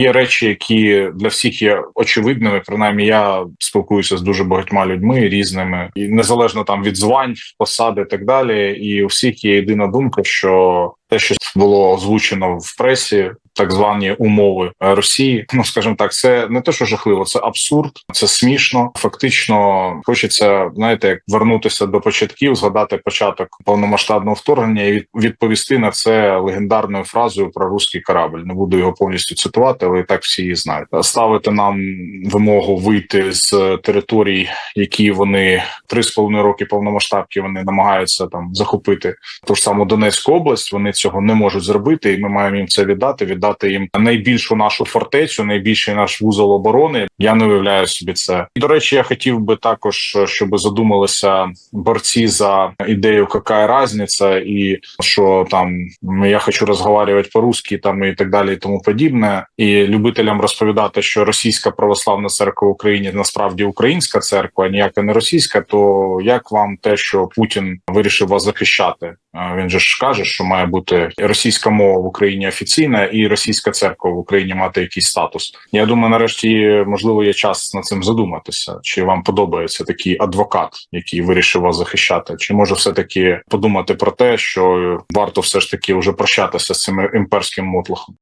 Є речі, які для всіх є очевидними. Принаймні, я спілкуюся з дуже багатьма людьми різними, і незалежно там від звань, посади і так далі. І у всіх є єдина думка, що те, що було озвучено в пресі, так звані умови Росії, ну скажімо так, це не те, що жахливо, це абсурд, це смішно. Фактично, хочеться знаєте, як вернутися до початків, згадати початок повномасштабного вторгнення і відповісти на це легендарною фразою про руський корабль. Не буду його повністю цитувати, але і так всі її знають. Ставити нам вимогу вийти з територій, які вони три з половиною роки повномасштабки вони намагаються там захопити ту ж саму Донецьку область. Вони цього не можуть зробити, і ми маємо їм це віддати. Віддати їм найбільшу нашу фортецю, найбільший наш вузол оборони. Я не уявляю собі це. І до речі, я хотів би також, щоб задумалися борці за ідею «какая разниця, і що там я хочу розговорювати по-русски, там і так далі, і тому подібне. І любителям розповідати, що російська православна церква в Україні насправді українська церква, ніяка не російська. То як вам те, що Путін вирішив вас захищати? Він же ж каже, що має бути російська мова в Україні офіційна і російська церква в Україні мати якийсь статус. Я думаю, нарешті можливо є час над цим задуматися. Чи вам подобається такий адвокат, який вирішив вас захищати? Чи може все таки подумати про те, що варто все ж таки вже прощатися з цим імперським мотлохом?